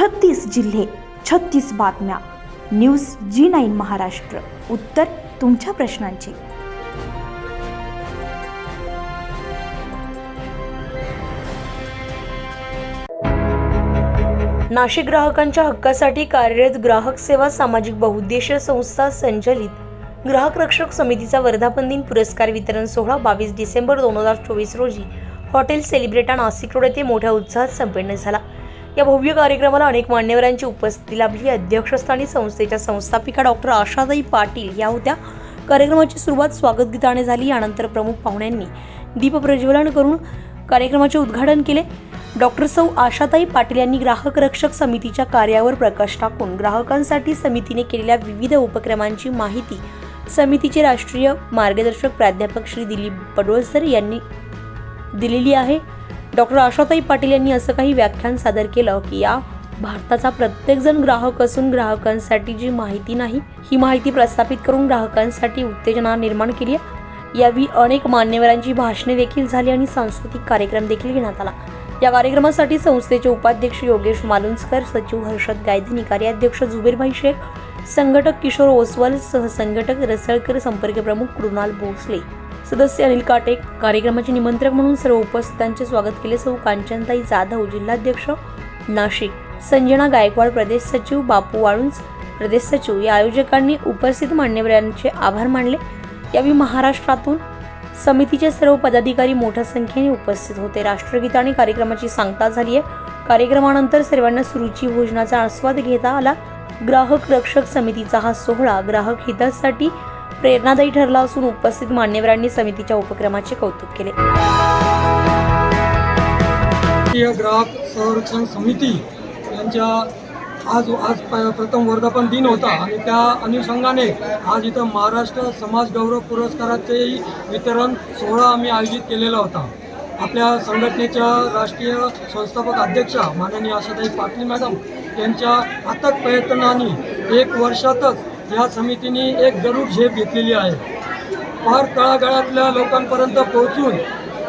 छत्तीस जिल्हे छत्तीस बातम्या. News G nine Maharashtra. उत्तर तुमच्या प्रश्नांची. नाशिक ग्राहकांच्या हक्कासाठी कार्यरत ग्राहक सेवा सामाजिक बहुउद्देशीय संस्था संचलित ग्राहक रक्षक समितीचा वर्धापन दिन पुरस्कार वितरण सोहळा बावीस डिसेंबर दोन हजार चोवीस रोजी हॉटेल सेलिब्रेटा नाशिक रोड येथे मोठ्या उत्साहात संपन्न झाला. या भव्य कार्यक्रमाला अनेक मान्यवरांची उपस्थिती लाभली. अध्यक्षस्थानी संस्थेच्या संस्थापिका डॉक्टर आशाताई पाटील या होत्या. कार्यक्रमाची सुरुवात स्वागत गीताने झाली. यानंतर प्रमुख पाहुण्यांनी दीप प्रज्वलन करून कार्यक्रमाचे उद्घाटन केले. डॉक्टर सौ आशाताई पाटील यांनी ग्राहक रक्षक समितीच्या कार्यावर प्रकाश टाकून ग्राहकांसाठी समितीने केलेल्या विविध उपक्रमांची माहिती समितीचे राष्ट्रीय मार्गदर्शक प्राध्यापक श्री दिलीप पडोळसर यांनी दिलेली आहे. डॉक्टर आशाताई पाटील यांनी असं काही व्याख्यान सादर केलं की या भारताचा प्रत्येकजण ग्राहक असून ग्राहकांसाठी जी माहिती नाही ही माहिती प्रस्थापित करून ग्राहकांसाठी उत्तेजना निर्माण केली आहे. यावेळी अनेक मान्यवरांची भाषणे देखील झाली आणि सांस्कृतिक कार्यक्रम देखील घेण्यात आला. या कार्यक्रमासाठी संस्थेचे उपाध्यक्ष योगेश मालुंजकर सचिव हर्षद गायधनी कार्याध्यक्ष जुबेरभाई शेख संघटक किशोर ओसवाल सहसंघटक रसळकर संपर्क प्रमुख कृणाल भोसले सदस्य अनिल काटे कार्यक्रमाचे निमंत्रक म्हणून सर्व उपस्थितांचे स्वागत केले. सौ कांचनताई जाधव जिल्हाध्यक्ष नाशिक. संजना गायकवाड प्रदेश सचिव बापू वाळुंज प्रदेश सचिव या आयोजकांनी उपस्थित मान्यवरांचे आभार मानले. यावेळी महाराष्ट्रातून समितीचे सर्व पदाधिकारी मोठ्या संख्येने उपस्थित होते. राष्ट्रगीताने कार्यक्रमाची सांगता झाली आहे. कार्यक्रमानंतर सर्वांना सुरुची भोजनाचा आस्वाद घेता आला. ग्राहक रक्षक समितीचा हा सोहळा ग्राहक हितासाठी प्रेरणादायी ठरला असून उपस्थित मान्यवरांनी समितीच्या उपक्रमाचे कौतुक केले. ग्राहक संरक्षण समिती यांच्या आज आज प- प्रथम वर्धापन दिन होता आणि त्या अनुषंगाने आज इथं महाराष्ट्र समाज गौरव पुरस्काराचेही वितरण सोहळा आम्ही आयोजित केलेला होता. आपल्या संघटनेच्या राष्ट्रीय संस्थापक अध्यक्षा माननीय आशाताई पाटील मॅडम यांच्या अथक प्रयत्नाने एक वर्षातच या समितीने एक गरुड झेप घेतलेली आहे. फार तळागाळातल्या लोकांपर्यंत पोहोचून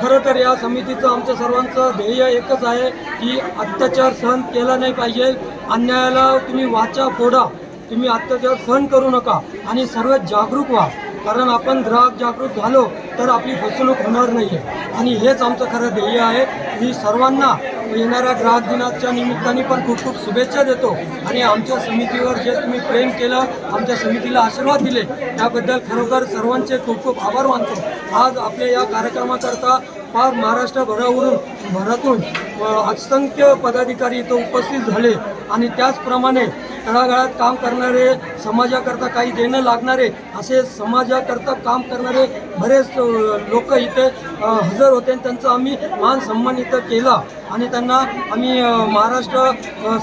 खरं तर या समितीचं आमचं सर्वांचं ध्येय एकच आहे की अत्याचार सहन केला नाही पाहिजे. अन्यायाला तुम्ही वाचा फोडा. तुम्ही अत्याचार सहन करू नका आणि सर्व जागरूक व्हा. कारण आपण ग्राहक जागरूक झालो तर आपली फसवणूक होणार नाही आहे आणि हेच आमचं खरं ध्येय आहे. की सर्वांना येणाऱ्या ग्राहक दिनाच्या निमित्ताने पण खूप खूप शुभेच्छा देतो. आणि आमच्या समितीवर जे तुम्ही प्रेम केलं आमच्या समितीला आशीर्वाद दिले त्याबद्दल खरोखर सर्वांचे खूप खूप आभार मानतो. आज आपल्या या कार्यक्रमाकरता फार महाराष्ट्रभरावरून भरातून असंख्य पदाधिकारी इथं उपस्थित झाले. आणि त्याचप्रमाणे तळागाळात काम करणारे समाजाकरता काही देणं लागणारे असे समाजाकरता काम करणारे बरेच लोक इथे हजर होते आणि त्यांचा आम्ही मान सन्मान इथं केला. आणि त्यांना आम्ही महाराष्ट्र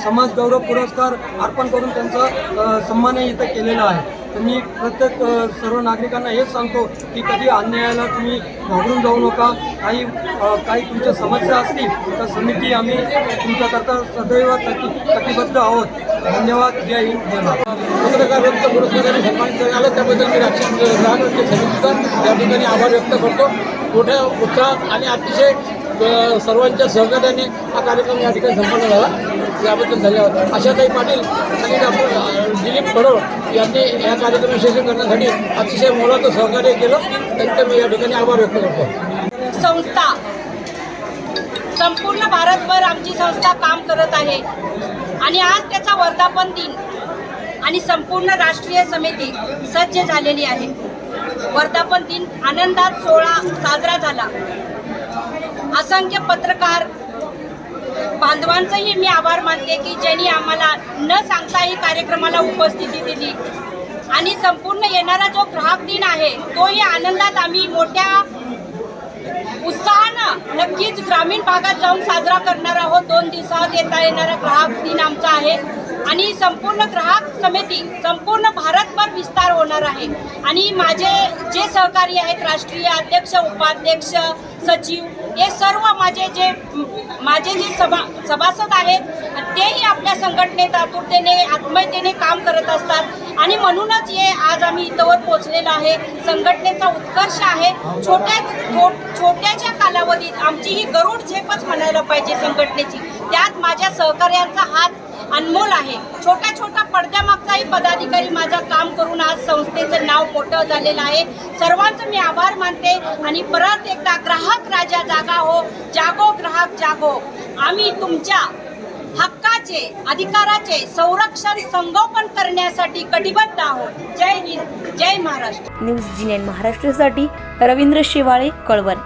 समाज गौरव पुरस्कार अर्पण करून त्यांचा सन्मानही इथं केलेला आहे. तर मी प्रत्येक सर्व नागरिकांना हेच सांगतो की कधी अन्यायाला तुम्ही घाबरून जाऊ नका. काही काही तुमच्या समस्या असतील तर समिती आम्ही तुमच्याकरता सदैव कटी कटिबद्ध आहोत. धन्यवाद. जय हिंद. पत्रकार व्यक्त पुरस्काराने सन्मानित करण्यात आलं त्याबद्दल मी राष्ट्रीय ग्राहक समितीचा या ठिकाणी आभार व्यक्त करतो. मोठ्या उत्साहात आणि अतिशय सर्वांच्या सहकार्याने हा कार्यक्रम या ठिकाणी संपन्न झाला. याबद्दल धन्यवाद. आशाताई पाटील आणि डॉक्टर दिलीप पडोळ यांनी या कार्यक्रम यशस्वी करण्यासाठी अतिशय मोलाचं सहकार्य केलं. त्यांचं मी या ठिकाणी आभार व्यक्त करतो. संस्था. संपूर्ण भारतभर आमची संस्था काम करत आहे. आणि आज त्याचा वर्धापन दिन आणि संपूर्ण राष्ट्रीय समिती सज्ज झालेली आहे. वर्धापन दिन आनंदात सोहळा साजरा झाला. असंख्य पत्रकार बांधवांचंही मी आभार मानते की ज्यांनी आम्हाला न सांगता ही कार्यक्रमाला उपस्थिती दिली. आणि संपूर्ण येणारा जो ग्राहक दिन आहे तोही आनंदात आम्ही मोठ्या उत्साहानं नक्कीच ग्रामीण भागात जाऊन साजरा करणार आहोत. दोन दिवसात येता येणारा ग्राहक दिन आमचा आहे. आणि संपूर्ण ग्राहक समिती संपूर्ण भारतभर विस्तार होणार आहे. आणि माझे जे सहकारी आहेत राष्ट्रीय अध्यक्ष उपाध्यक्ष सचिव हे सर्व माझे जे माझे जे सभा सभासद आहेत तेही आपल्या संघटनेत आतुरतेने आत्मीयतेने काम करत असतात. आणि म्हणूनच हे आज आम्ही इथंवर पोहोचलेलो आहे. संघटनेचा उत्कर्ष आहे. छोट्या छो- छोट्याच्या कालावधीत आमची ही गरुड झेपच म्हणायला पाहिजे संघटनेची. त्यात माझ्या सहकार्यांचा हात अनमोल आहे. छोट्या छोट्या पडद्यामागचाही पदाधिकारी माझं काम करून आज संस्थेचं नाव मोठं झालेलं आहे. सर्वांचं मी आभार मानते आणि परत एकदा ग्राहक राजा जागा हो. जागो ग्राहक जागो. आम्ही तुमच्या हक्काचे अधिकाराचे संरक्षण संगोपन करण्यासाठी कटिबद्ध आहोत. जय हिंद जय महाराष्ट्र. न्यूज जिनेन महाराष्ट्रासाठी रवींद्र शेवाळे कळवण.